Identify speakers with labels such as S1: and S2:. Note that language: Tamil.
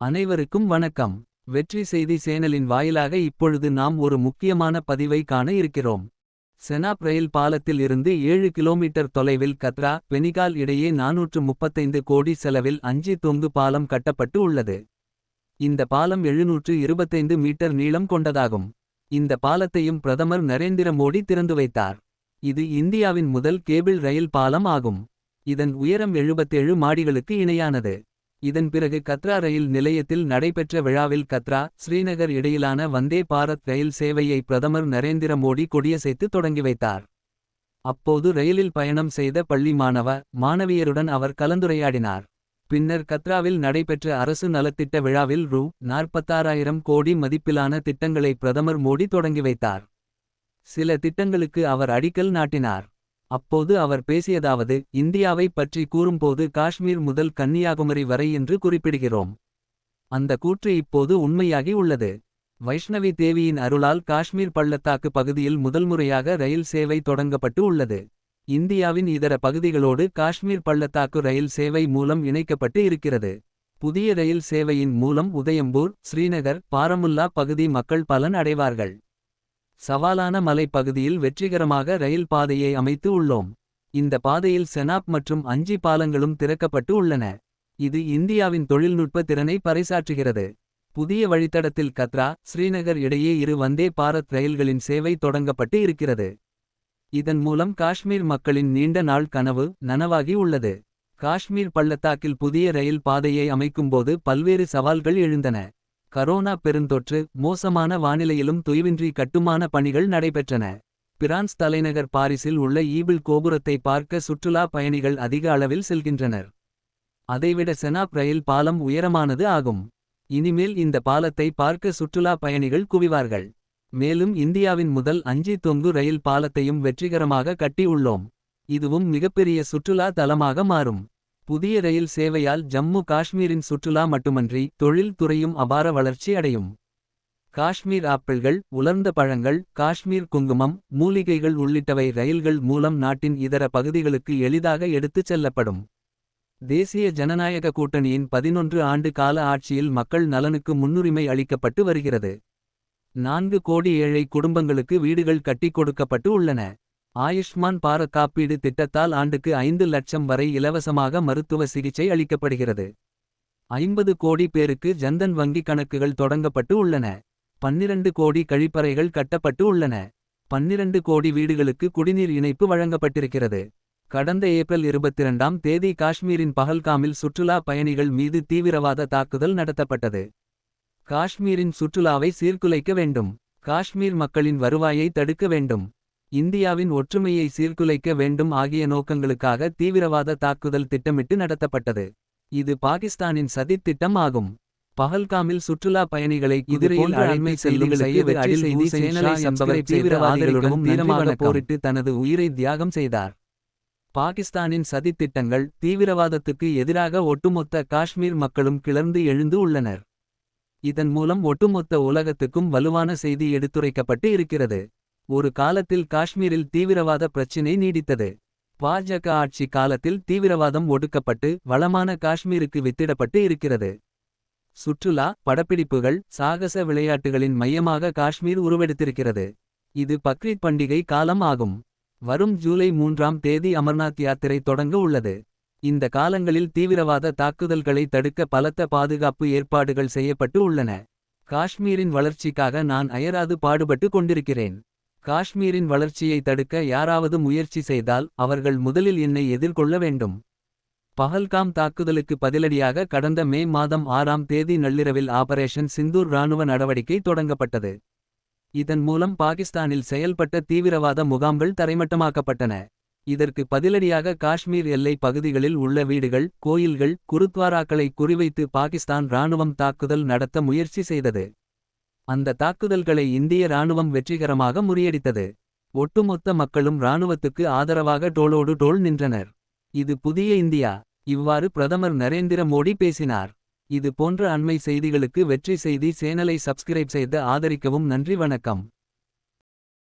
S1: அனைவருக்கும் வணக்கம். வெற்றி செய்தி சேனலின் வாயிலாக இப்பொழுது நாம் ஒரு முக்கியமான பதிவை காண இருக்கிறோம். செனாப் ரயில் பாலத்தில் இருந்து ஏழு கிலோமீட்டர் தொலைவில் கத்ரா பெனிகால் இடையே நாநூற்று முப்பத்தைந்து கோடி செலவில் அஞ்சி தொங்கு பாலம் கட்டப்பட்டு உள்ளது. இந்த பாலம் எழுநூற்று இருபத்தைந்து மீட்டர் நீளம் கொண்டதாகும். இந்த பாலத்தையும் பிரதமர் நரேந்திர மோடி திறந்து வைத்தார். இது இந்தியாவின் முதல் கேபிள் ரயில் பாலம் ஆகும். இதன் உயரம் 77 மாடிகளுக்கு இணையானது. இதன் பிறகு கத்ரா ரயில் நிலையத்தில் நடைபெற்ற விழாவில் கத்ரா ஸ்ரீநகர் இடையிலான வந்தே பாரத் ரயில் சேவையை பிரதமர் நரேந்திர மோடி கொடியசைத்து தொடங்கி வைத்தார். அப்போது ரயிலில் பயணம் செய்த பள்ளி மாணவ மாணவியருடன் அவர் கலந்துரையாடினார். பின்னர் கத்ராவில் நடைபெற்ற அரசு நலத்திட்ட விழாவில் ரூ. நாற்பத்தாறாயிரம் கோடி மதிப்பிலான திட்டங்களை பிரதமர் மோடி தொடங்கி வைத்தார். சில திட்டங்களுக்கு அவர் அடிக்கல் நாட்டினார். அப்போது அவர் பேசியதாவது இந்தியாவை பற்றி கூறும்போது காஷ்மீர் முதல் கன்னியாகுமரி வரை என்று குறிப்பிடுகிறோம். அந்த கூற்று இப்போது உண்மையாகி உள்ளது. வைஷ்ணவி தேவியின் அருளால் காஷ்மீர் பள்ளத்தாக்கு பகுதியில் முதல்முறையாக ரயில் சேவை தொடங்கப்பட்டு உள்ளது. இந்தியாவின் இதர பகுதிகளோடு காஷ்மீர் பள்ளத்தாக்கு ரயில் சேவை மூலம் இணைக்கப்பட்டு இருக்கிறது. புதிய ரயில் சேவையின் மூலம் உதயம்பூர் ஸ்ரீநகர் பாரமுல்லா பகுதி மக்கள் பலன் அடைவார்கள். சவாலான மலைப்பகுதியில் வெற்றிகரமாக ரயில் பாதையை அமைத்து உள்ளோம். இந்த பாதையில் செனாப் மற்றும் அஞ்சி பாலங்களும் திறக்கப்பட்டு உள்ளன. இது இந்தியாவின் தொழில்நுட்ப திறனை பறைசாற்றுகிறது. புதிய வழித்தடத்தில் கத்ரா ஸ்ரீநகர் இடையே இரு வந்தே பாரத் ரயில்களின் சேவை தொடங்கப்பட்டு இருக்கிறது. இதன் மூலம் காஷ்மீர் மக்களின் நீண்ட நாள் கனவு நனவாகி உள்ளது. காஷ்மீர் பள்ளத்தாக்கில் புதிய ரயில் பாதையை அமைக்கும்போது பல்வேறு சவால்கள் எழுந்தன. கரோனா பெருந்தொற்று மோசமான வானிலையிலும் தொய்வின்றி கட்டுமான பணிகள் நடைபெற்றன. பிரான்ஸ் தலைநகர் பாரிஸில் உள்ள ஈபிள் கோபுரத்தை பார்க்க சுற்றுலா பயணிகள் அதிக அளவில் செல்கின்றனர். அதைவிட செனாப் ரயில் பாலம் உயரமானது ஆகும். இனிமேல் இந்த பாலத்தை பார்க்க சுற்றுலா பயணிகள் குவிவார்கள். மேலும் இந்தியாவின் முதல் அஞ்சி தொங்கு ரயில் பாலத்தையும் வெற்றிகரமாக கட்டி உள்ளோம். இதுவும் மிகப்பெரிய சுற்றுலா தலமாக மாறும். புதிய ரயில் சேவையால் ஜம்மு காஷ்மீரின் சுற்றுலா மட்டுமன்றி தொழில் துறையும் அபார வளர்ச்சி அடையும். காஷ்மீர் ஆப்பிள்கள் உலர்ந்த பழங்கள் காஷ்மீர் குங்குமம் மூலிகைகள் உள்ளிட்டவை ரயில்கள் மூலம் நாட்டின் இதர பகுதிகளுக்கு எளிதாக எடுத்துச் செல்லப்படும். தேசிய ஜனநாயக கூட்டணியின் பதினொன்று ஆண்டு கால ஆட்சியில் மக்கள் நலனுக்கு முன்னுரிமை அளிக்கப்பட்டு வருகிறது. நான்கு கோடி ஏழை குடும்பங்களுக்கு வீடுகள் கட்டிக் கொடுக்கப்பட்டு உள்ளன. ஆயுஷ்மான் பாரத் காப்பீடு திட்டத்தால் ஆண்டுக்கு ஐந்து லட்சம் வரை இலவசமாக மருத்துவ சிகிச்சை அளிக்கப்படுகிறது. ஐம்பது கோடி பேருக்கு ஜந்தன் வங்கி கணக்குகள் தொடங்கப்பட்டு உள்ளன. பன்னிரண்டு கோடி கழிப்பறைகள் கட்டப்பட்டு உள்ளன. பன்னிரண்டு கோடி வீடுகளுக்கு குடிநீர் இணைப்பு வழங்கப்பட்டிருக்கிறது. கடந்த ஏப்ரல் இருபத்திரண்டாம் தேதி காஷ்மீரின் பஹல்காமில் சுற்றுலா பயணிகள் மீது தீவிரவாத தாக்குதல் நடத்தப்பட்டது. காஷ்மீரின் சுற்றுலாவை சீர்குலைக்க வேண்டும். காஷ்மீர் மக்களின் வருவாயை தடுக்க வேண்டும். இந்தியாவின் ஒற்றுமையை சீர்குலைக்க வேண்டும் ஆகிய நோக்கங்களுக்காக தீவிரவாத தாக்குதல் திட்டமிட்டு நடத்தப்பட்டது. இது பாகிஸ்தானின் சதித்திட்டம் ஆகும். பஹல்காமில் சுற்றுலா பயணிகளை குதிரையில் அழைமை செல்லும் தீவிரவாதிகளுடன் தீரமாக போரிட்டு தனது உயிரை தியாகம் செய்தார். பாகிஸ்தானின் சதித்திட்டங்கள் தீவிரவாதத்துக்கு எதிராக ஒட்டுமொத்த காஷ்மீர் மக்களும் கிளர்ந்து எழுந்து உள்ளனர். இதன் மூலம் ஒட்டுமொத்த உலகத்துக்கும் வலுவான செய்தி எடுத்துரைக்கப்பட்டு இருக்கிறது. ஒரு காலத்தில் காஷ்மீரில் தீவிரவாத பிரச்சினை நீடித்தது. பாஜக ஆட்சி காலத்தில் தீவிரவாதம் ஒடுக்கப்பட்டு வளமான காஷ்மீருக்கு வித்திடப்பட்டு இருக்கிறது. சுற்றுலா படப்பிடிப்புகள் சாகச விளையாட்டுகளின் மையமாக காஷ்மீர் உருவெடுத்திருக்கிறது. இது பக்ரீத் பண்டிகை காலம் ஆகும். வரும் ஜூலை மூன்றாம் தேதி அமர்நாத் யாத்திரை தொடங்க உள்ளது. இந்த காலங்களில் தீவிரவாத தாக்குதல்களை தடுக்க பலத்த பாதுகாப்பு ஏற்பாடுகள் செய்யப்பட்டு உள்ளன. காஷ்மீரின் வளர்ச்சிக்காக நான் அயராது பாடுபட்டு கொண்டிருக்கிறேன். காஷ்மீரின் வளர்ச்சியை தடுக்க யாராவது முயற்சி செய்தால் அவர்கள் முதலில் என்னை எதிர்கொள்ள வேண்டும். பஹல்காம் தாக்குதலுக்கு பதிலடியாக கடந்த மே மாதம் ஆறாம் தேதி நள்ளிரவில் ஆபரேஷன் சிந்தூர் இராணுவ நடவடிக்கை தொடங்கப்பட்டது. இதன் மூலம் பாகிஸ்தானில் செயல்பட்ட தீவிரவாத முகாம்கள் தரைமட்டமாக்கப்பட்டன. இதற்கு பதிலடியாக காஷ்மீர் எல்லை பகுதிகளில் உள்ள வீடுகள் கோயில்கள் குருத்வாராக்களை குறிவைத்து பாகிஸ்தான் இராணுவம் தாக்குதல் நடத்த முயற்சி செய்தது. அந்த தாக்குதல்களை இந்திய இராணுவம் வெற்றிகரமாக முறியடித்தது. ஒட்டுமொத்த மக்களும் இராணுவத்துக்கு ஆதரவாக டோலோடு டோல் நின்றனர். இது புதிய இந்தியா இவ்வாறு பிரதமர் நரேந்திர மோடி பேசினார். இது போன்ற அண்மை செய்திகளுக்கு வெற்றி செய்தி சேனலை சப்ஸ்கிரைப் செய்து ஆதரிக்கவும் நன்றி வணக்கம்.